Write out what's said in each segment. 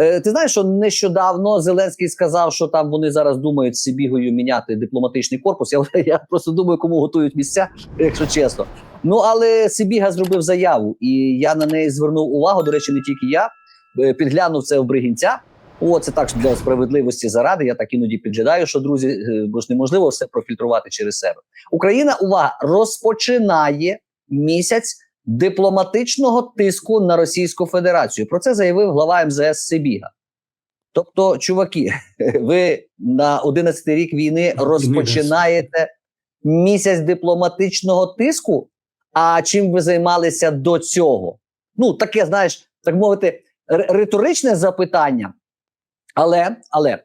Е, ти знаєш, що нещодавно Зеленський сказав, що там вони зараз думають з Сибігою міняти дипломатичний корпус. Я, я просто думаю, кому готують місця, якщо чесно. Ну але Сибіга зробив заяву, і я на неї звернув увагу. До речі, не тільки я Е, підглянув це в Бригінця. О, це так для справедливості заради. Я так іноді підглядаю, що друзі, е, бо ж неможливо все профільтрувати через себе. Україна увага розпочинає місяць дипломатичного тиску на Російську Федерацію. Про це заявив глава МЗС Сибіга. Тобто, чуваки, ви на 11-й рік війни розпочинаєте місяць дипломатичного тиску. А чим ви займалися до цього? Ну, таке, знаєш, так мовити, риторичне запитання. Але, але е,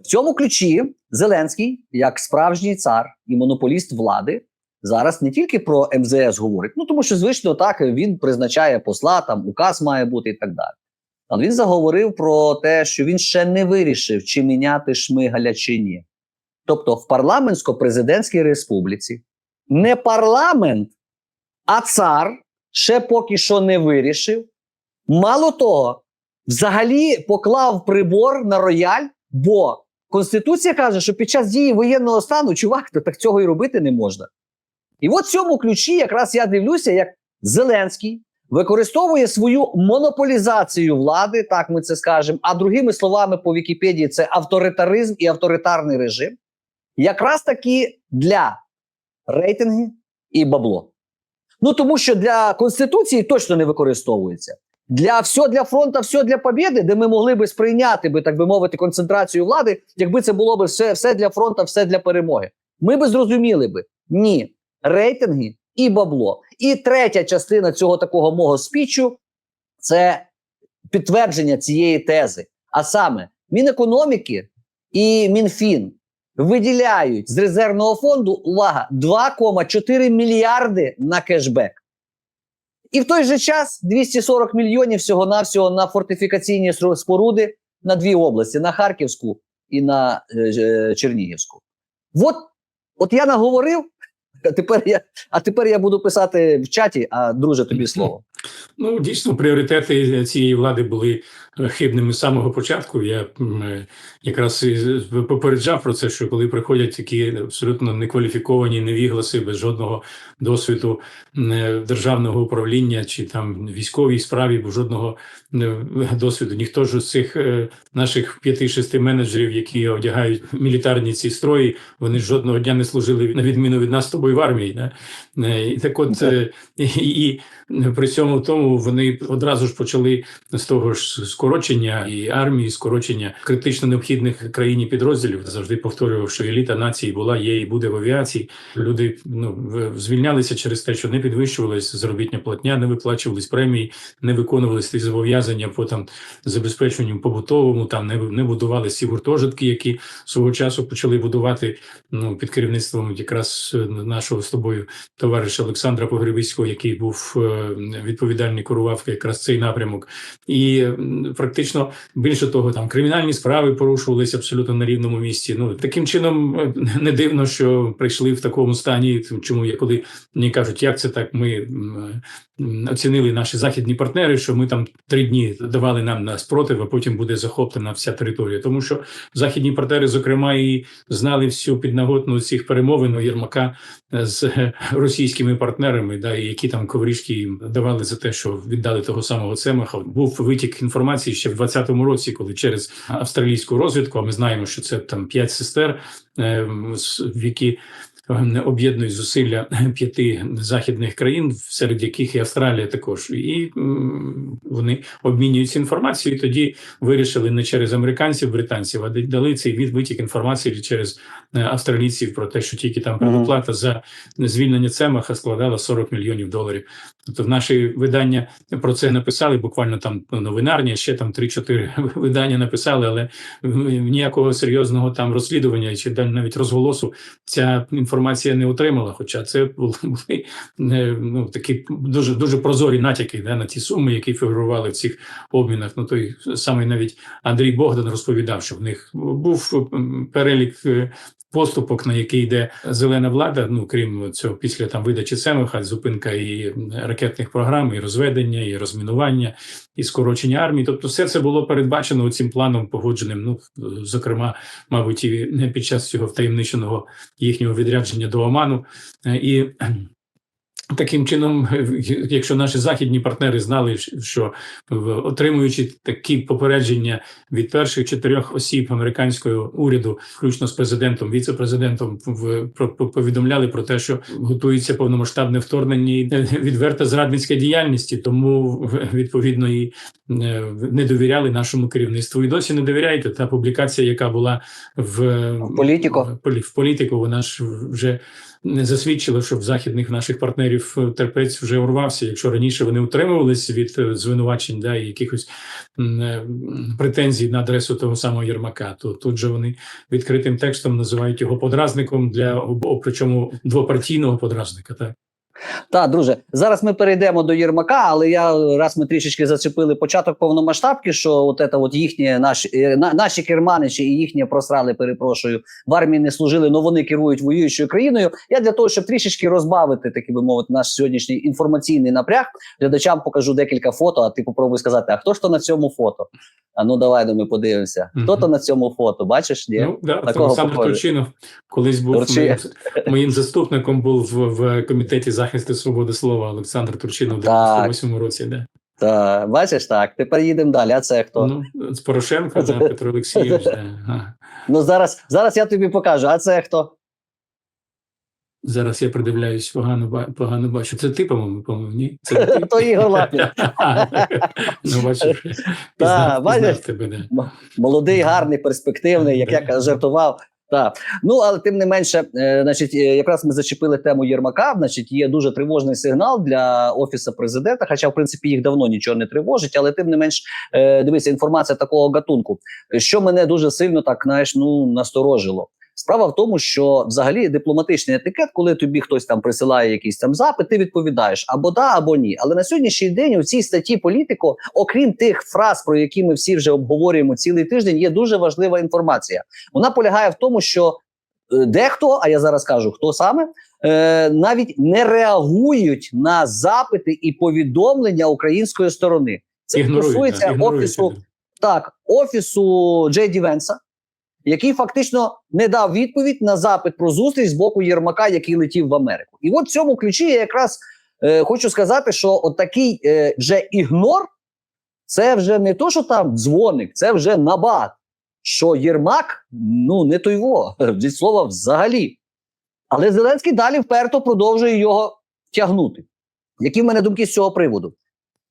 в цьому ключі Зеленський, як справжній цар і монополіст влади, зараз не тільки про МЗС говорить, ну тому що звично так він призначає посла, там указ має бути і так далі. Але він заговорив про те, що він ще не вирішив, чи міняти Шмигаля чи ні. Тобто, в парламентсько-президентській республіці не парламент, а цар ще поки що не вирішив. Мало того, взагалі поклав прибор на рояль, бо Конституція каже, що під час дії воєнного стану, чувак, то так цього і робити не можна. І от в цьому ключі якраз я дивлюся, як Зеленський використовує свою монополізацію влади, так ми це скажемо. А другими словами, по Вікіпедії це авторитаризм і авторитарний режим, якраз таки для рейтингів і бабло. Ну тому що для Конституції точно не використовується. Для все для фронту, все для побєди, де ми могли би сприйняти би, так би мовити, концентрацію влади, якби це було б все, все для фронту, все для перемоги. Ми би зрозуміли би ні, рейтинги і бабло. І третя частина цього такого мого спічу це підтвердження цієї тези. А саме Мінекономіки і Мінфін виділяють з резервного фонду увага 2,4 мільярди на кешбек. І в той же час 240 мільйонів всього-навсього на фортифікаційні споруди на дві області: на Харківську і на е, е, Чернігівську. От, от я наговорив, а тепер я, а тепер я буду писати в чаті, а друже, тобі слово. Ну, дійсно, пріоритети цієї влади були хибними з самого початку. Я якраз і попереджав про це, що коли приходять такі абсолютно некваліфіковані невігласи без жодного досвіду е, державного управління чи там військовій справі, бо жодного досвіду. Ніхто ж з цих е, наших п'яти-шести менеджерів, які одягають мілітарні ці строї, вони жодного дня не служили на відміну від нас тобою в армії. Да? Е, І так от і, і при цьому тому вони одразу ж почали з того ж скорочення і армії, скорочення критично необхідних країні підрозділів. Завжди повторював, що еліта нації була, є і буде в авіації. Люди ну звільнялися через те, що не підвищувалась заробітня платня, не виплачувались премії, не виконувалися ті зобов'язання по там забезпеченню побутовому, там не, не будували ці гуртожитки, які свого часу почали будувати ну під керівництвом якраз е, нашого з тобою товариша Олександра Погребиського, який був е, відповідальний, керував якраз цей напрямок, і практично більше того, там кримінальні справи порушувалися абсолютно на рівному місці. Ну таким чином е, не дивно, що прийшли в такому стані. Чому я коли мені кажуть, як це так? Ми м, оцінили наші західні партнери, що ми там три дні давали нам на спротив, а потім буде захоплена вся територія, тому що західні партнери, зокрема, і знали всю піднаготну цих перемовин у Єрмака з е, російськими партнерами, да, які там коврішки їм давали за те, що віддали того самого Цемаха. Був витік інформації ще в 2020 році, коли через австралійську розвідку, а ми знаємо, що це там п'ять сестер, е, в які е, об'єднують зусилля п'яти західних країн, серед яких і Австралія також, і вони обмінюються інформацією. і Тоді вирішили не через американців, британців, а дали цей витік інформації через е, австралійців про те, що тільки там предоплата за звільнення Цемаха складала 40 мільйонів доларів. Тобто, в наші видання про це написали. Буквально там ну, новинарні, ще там 3-4 видання написали, але ніякого серйозного там розслідування чи навіть розголосу ця інформація не отримала. Хоча це були були, е, ну такі дуже дуже прозорі натяки да, на ті суми, які фігурували в цих обмінах. Ну той самий навіть Андрій Богдан розповідав, що в них був перелік е, поступок, на який йде зелена влада. Ну крім цього, після там видачі Семиха, зупинка і ракетних програм, і розведення, і розмінування, і скорочення армії. Тобто, все це було передбачено цим планом погодженим. Ну зокрема, мабуть, і під час цього втаємниченого їхнього відрядження до Оману. Е, І Таким чином, якщо наші західні партнери знали, що отримуючи такі попередження від перших чотирьох осіб американського уряду, включно з президентом, віце-президентом, в про повідомляли про те, що готується повномасштабне вторгнення і відверта зрадницька діяльності, тому відповідно і е, не довіряли нашому керівництву. І досі не довіряєте. Та публікація, яка була в В «Політіко». в полі- в політику, вона ж вже не засвідчило, що в західних наших партнерів е, терпець вже урвався. Якщо раніше вони утримувалися від е, звинувачень да, і якихось е, претензій на адресу того самого Єрмака, то тут же вони відкритим текстом називають його подразником для причому двопартійного подразника. Так Так, друже, зараз ми перейдемо до Єрмака, але я раз ми трішечки зачепили початок повномасштабки, що от це от їхні наші е, на, наші керманичі і їхні просрали, перепрошую, в армії не служили, але вони керують воюючою країною. Я для того, щоб трішечки розбавити, таки би мовити, наш сьогоднішній інформаційний напряг, глядачам покажу декілька фото. А ти попробуй сказати, а хто ж то на цьому фото? А ну давай ну, ми подивимося. Хто то на цьому фото? Бачиш? Ні? Ну, да, Такого Олександр. Турчинов колись був Турчи- моїм, моїм заступником, був в, в комітеті захисту свободи слова Олександр Турчинов в Так. 98 році. Да. Та, бачиш так. Тепер їдемо далі. А це хто? Ну, з Порошенко, да, Петро Олексійович. Да. Ну, зараз, зараз я тобі покажу. А це хто? Зараз я придивляюсь, погано, погано бачу. Це ти, по-моєму, по-моєму, ні? Це ти? То Ігор Лапін. ну, бачиш, пізнав, пізнав тебе, да. Молодий, гарний, перспективний, як я жартував. Так. Ну, але тим не менше, е, значить, е, якраз ми зачепили тему Єрмака. Значить, є дуже тривожний сигнал для офісу президента. Хоча, в принципі, їх давно нічого не тривожить, але тим не менш, е, дивися, інформація такого гатунку, що мене дуже сильно так знаєш, ну насторожило. Справа в тому, що взагалі дипломатичний етикет, коли тобі хтось там присилає якийсь там запит, ти відповідаєш або да, або ні. Але на сьогоднішній день у цій статті політико, окрім тих фраз, про які ми всі вже обговорюємо цілий тиждень, є дуже важлива інформація. Вона полягає в тому, що е, дехто, а я зараз кажу, хто саме, е, навіть не реагують на запити і повідомлення української сторони. Це Ігнорують, стосується ігнорують, офісу так, офісу Джей Ді Венса, який фактично не дав відповідь на запит про зустріч з боку Єрмака, який летів в Америку. І от в цьому ключі я якраз е, хочу сказати, що от такий е, вже ігнор, це вже не то, що там дзвоник, це вже набат. Що Єрмак, ну не той во, від слова взагалі. Але Зеленський далі вперто продовжує його тягнути. Які в мене думки з цього приводу?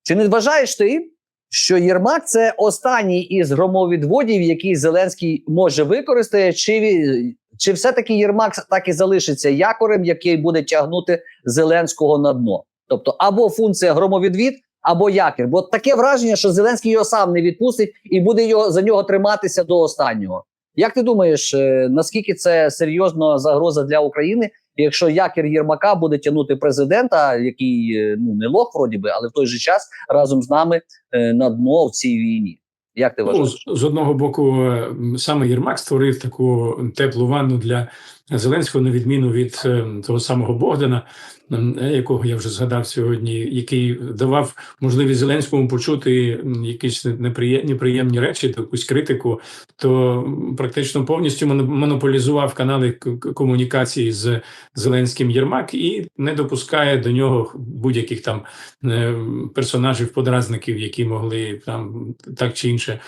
Чи не вважаєш ти, що Єрмак це останній із громовідводів, який Зеленський може використати, чи, чи все-таки Єрмак так і залишиться якорем, який буде тягнути Зеленського на дно? Тобто або функція громовідвід, або якір. Бо таке враження, що Зеленський його сам не відпустить і буде його за нього триматися до останнього. Як ти думаєш, е, наскільки це серйозна загроза для України, якщо якір Єрмака буде тягнути президента, який е, ну не лох, вроді би, але в той же час разом з нами е, на дно в цій війні? Як ти Ну, з, з одного боку, е, саме Єрмак створив таку теплу ванну для Зеленського, на відміну від е, того самого Богдана, е, якого я вже згадав сьогодні, який давав можливість Зеленському почути якісь неприємні приємні речі, якусь критику, то практично повністю моно- монополізував канали комунікації з Зеленським Єрмак і не допускає до нього будь-яких там е, персонажів, подразників, які могли там так чи інше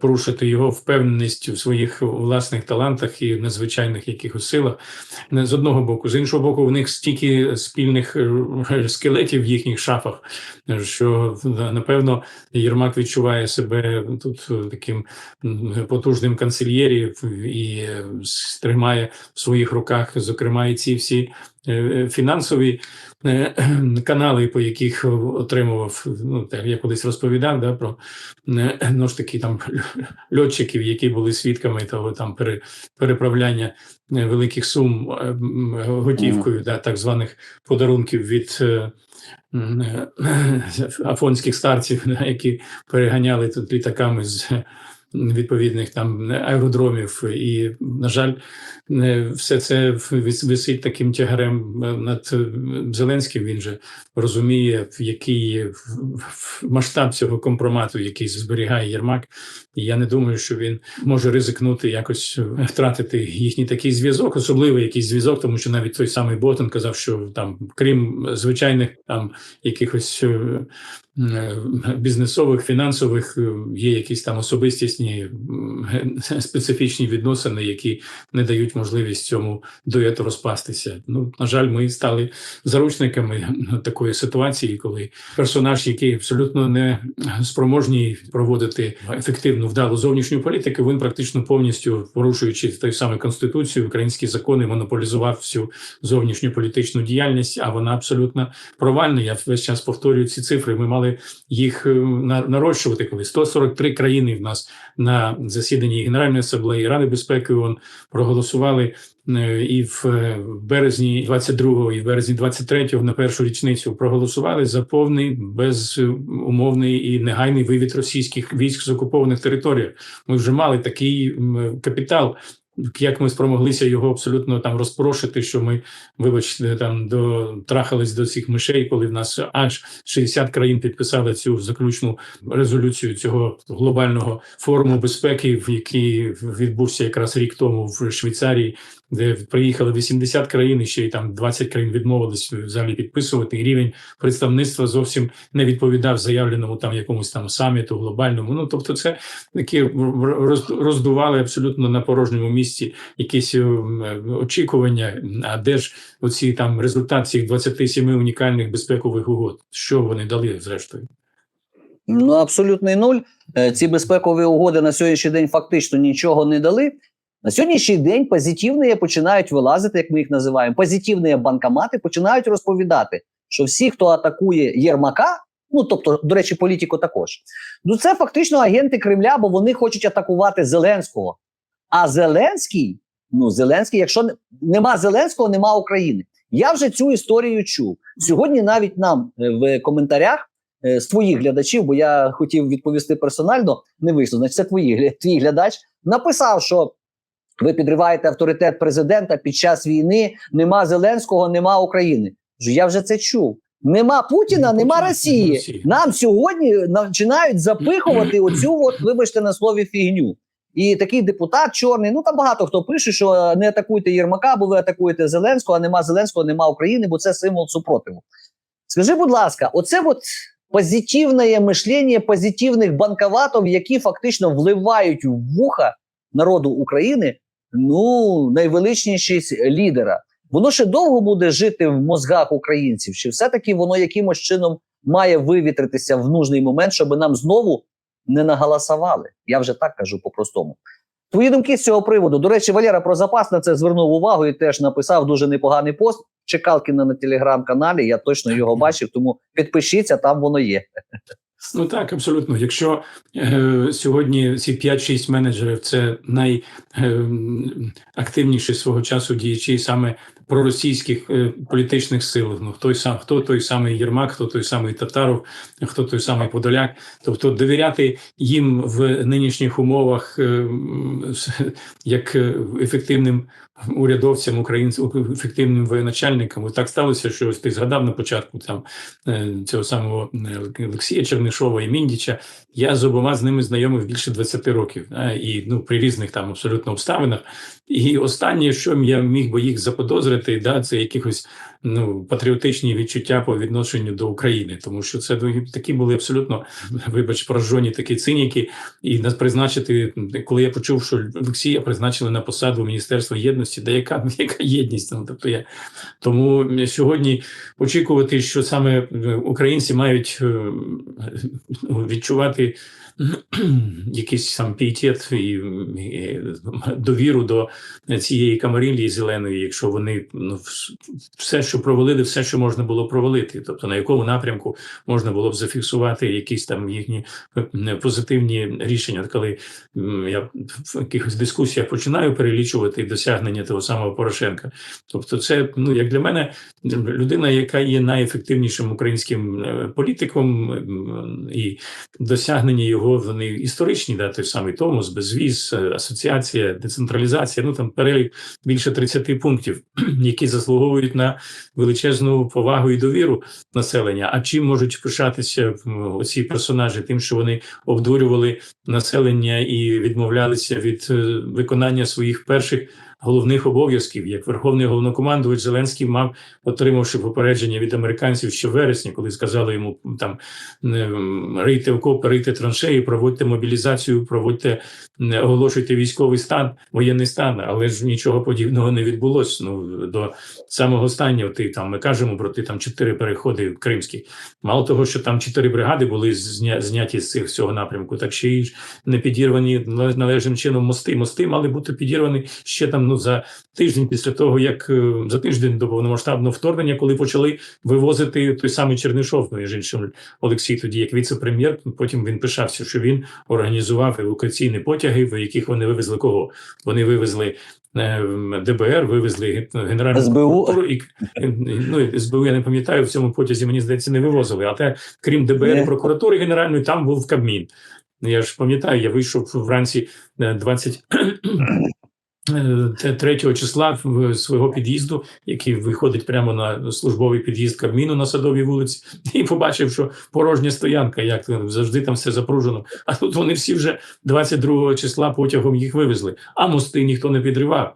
порушити його впевненість в своїх власних талантах і надзвичайних якихось силах. Не з одного боку, з іншого боку, в них стільки спільних е, скелетів в їхніх шафах, е, що напевно Єрмак відчуває себе тут е, таким потужним канцельєрі і е, тримає в своїх руках, зокрема, і ці всі е, е, фінансові е, канали, по яких отримував, ну так я колись розповідав, да, про е, ну ж таки там льотчиків, які були свідками того там переправляння е, великих сум е, готівкою, да, так званих подарунків від е, е, афонських старців, які переганяли тут літаками з відповідних там аеродромів. І, на жаль, все це висить таким тягарем е, над е, Зеленським. Він же розуміє, який масштаб цього компромату, який зберігає Єрмак. І я не думаю, що він може ризикнути якось е, втратити їхній такий зв'язок, особливий якийсь зв'язок, тому що навіть той самий Ботон казав, що там, крім звичайних там якихось бізнесових, фінансових, е, є якісь там особистісні специфічні відносини, які не дають можливість цьому дуету розпастися. Ну на жаль, ми стали заручниками такої ситуації, коли персонаж, який абсолютно не спроможний проводити ефективну вдалу зовнішню політику, він практично повністю порушуючи той самий конституцію, українські закони, монополізував всю зовнішню політичну діяльність. А вона абсолютно провальна. Я весь час повторюю ці цифри. Ми мали їх е, нарощувати, коли 143 країни в нас на засіданні Генеральної асамблеї Ради безпеки ООН проголосували е, і в е, березні 22-го, і в березні 23-го на першу річницю проголосували за повний безумовний і негайний вивід російських військ з окупованих територій. Ми вже мали такий капітал. Як ми спромоглися його абсолютно там розпрошити, що ми, вибачте, там до трахались до цих мишей, коли в нас аж 60 країн підписали цю заключну резолюцію цього глобального форуму безпеки, в який відбувся якраз рік тому в Швейцарії, де приїхали 80 країн, і ще й там 20 країн відмовились взагалі підписувати. І рівень представництва зовсім не відповідав заявленому там якомусь там саміту глобальному. Ну тобто, це такі роздували абсолютно на порожньому місці якісь ем, очікування. А де ж оці там результат цих 27 унікальних безпекових угод? Що вони дали зрештою? Ну, абсолютний нуль. Е, Ці безпекові угоди на сьогоднішній день фактично нічого не дали. На сьогоднішній день позитивні починають вилазити, як ми їх називаємо. Позитивні банкомати починають розповідати, що всі, хто атакує Єрмака, ну тобто, до речі, політику також, ну це фактично агенти Кремля, бо вони хочуть атакувати Зеленського. А Зеленський, ну Зеленський, якщо не- нема Зеленського, нема України. Я вже цю історію чув. Сьогодні навіть нам е, в коментарях е, з твоїх глядачів, бо я хотів відповісти персонально, не вийшло. Значить, це твої твій глядач написав, що ви підриваєте авторитет президента під час війни. Нема Зеленського, нема України. Я вже це чув. Нема Путіна, нема Росії. Росії. Нам сьогодні починають запихувати оцю, от, вибачте на слові, фігню. І такий депутат чорний. Ну там багато хто пише, що е, не атакуйте Єрмака, бо ви атакуєте Зеленського, а нема Зеленського, нема України, бо це символ супротиву. Скажи, будь ласка, оце от позитивне мишлення позитивних банковатів, які фактично вливають в вуха народу України ну найвеличнішість лідера. Воно ще довго буде жити в мозгах українців, чи все-таки воно якимось чином має вивітритися в нужний момент, щоб нам знову не наголосували. Я вже так кажу по-простому. Твої думки з цього приводу. До речі, Валера про запас на це звернув увагу і теж написав дуже непоганий пост. Чекалкіна на телеграм-каналі. Я точно його бачив, тому підпишіться, там воно є. Ну так, абсолютно. Якщо е, сьогодні ці 5-6 менеджерів це найактивніші свого часу діячі саме проросійських е, політичних сил. Ну хто сам, хто той самий Єрмак, хто той самий Татаров, хто той самий Подоляк. Тобто довіряти їм в нинішніх умовах е, як е, ефективним урядовцям, українцям, ефективним воєначальникам. Так сталося, що ось ти згадав на початку там цього самого Олексія Чернишова і Міндіча. Я з обома з ними знайомий більше 20 років, і ну при різних там абсолютно обставинах. І останнє, що я міг би їх заподозрити, да, це якихось ну патріотичні відчуття по відношенню до України, тому що це такі були абсолютно, вибач, поражені такі циніки. І нас призначити, коли я почув, що Олексія призначили на посаду Міністерства єдності, де яка, яка єдність? Ну, тобто я тому сьогодні очікувати, що саме е, українці мають е, відчувати якийсь сам пієтет і, і довіру до цієї камарилії зеленої, якщо вони ну все, що провалили все, що можна було провалити. Тобто на якому напрямку можна було б зафіксувати якісь там їхні позитивні рішення. Коли я в якихось дискусіях починаю перелічувати досягнення того самого Порошенка, тобто, це ну як для мене людина, яка є найефективнішим українським е, політиком, і досягнення його вони історичні, да, той самий Томос, безвіз, е, асоціація, децентралізація. Ну там перелік більше 30 пунктів, які заслуговують на величезну повагу і довіру населення. А чим можуть пишатися оці персонажі? Тим, що вони обдурювали населення і відмовлялися від е, виконання своїх перших головних обов'язків, як верховний головнокомандувач Зеленський мав, отримавши попередження від американців ще вересні, коли сказали йому там рийте окопи, рийте траншеї, проводьте мобілізацію, проводьте оголошуйте військовий стан, воєнний стан, але ж нічого подібного не відбулося. Ну до самого останнього ти там ми кажемо про ті там чотири переходи кримські. Мало того, що там чотири бригади були зня, зняті з цих цього напрямку, так ще й не підірвані нале- належним чином мости. Мости мали бути підірвані ще там ну за тиждень після того, як е, за тиждень до повномасштабного вторгнення, коли почали вивозити той самий Чернишов, ну між іншим Олексій, тоді як віце-прем'єр. Потім він пишався, що він організував евакуаційні потяги, в яких вони вивезли кого? Вони вивезли. е, ДБР вивезли генеральну СБУ. і ну СБУ я не пам'ятаю в цьому потязі. Мені здається, не вивозили. А те, крім ДБР Не. прокуратури генеральної, там був Кабмін. Я ж пам'ятаю, я вийшов вранці е, 20 е, 3 числа в свого під'їзду, який виходить прямо на службовий під'їзд Кабміну на садовій вулиці, і побачив, що порожня стоянка, як завжди там все запружено. А тут вони всі вже 22 числа потягом їх вивезли, а мости ніхто не підривав.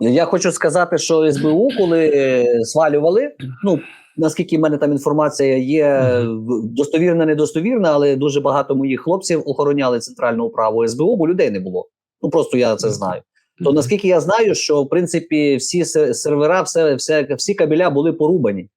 Я хочу сказати, що СБУ, коли е, свалювали, ну наскільки в мене там інформація є достовірна, недостовірна, але дуже багато моїх хлопців охороняли центральну управу СБУ, бо людей не було. Ну просто я це знаю. То наскільки я знаю, що в принципі всі се- сервера, все, все, всі кабеля були порубані.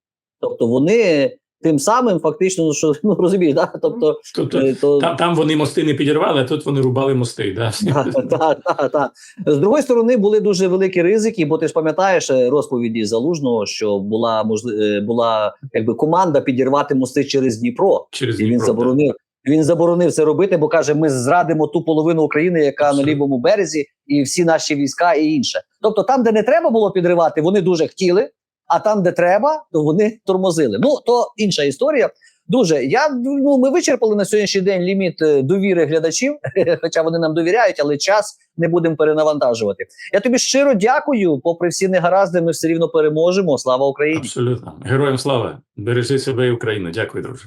Тобто вони тим самим фактично, що ну розумієш, да? тобто Тобто то, там, там вони мости не підірвали, а тут вони рубали мости. Да? Так, так, так, так. З другої сторони, були дуже великі ризики, бо ти ж пам'ятаєш е, розповіді залужного, що була можли- е, була якби команда підірвати мости через Дніпро, Через і він Дніпро, заборонив. Він заборонив це робити, бо каже: ми зрадимо ту половину України, яка на лівому березі, і всі наші війська, і інше. Тобто, там, де не треба було підривати, вони дуже хотіли. А там, де треба, то вони тормозили. Ну то інша історія. Дуже я ну ми вичерпали на сьогоднішній день ліміт е, довіри глядачів, хоча вони нам довіряють, але час не будемо перенавантажувати. Я тобі щиро дякую. Попри всі негаразди, ми все рівно переможемо. Слава Україні! Абсолютно. Героям слава! Бережи себе і Україну. Дякую, друже.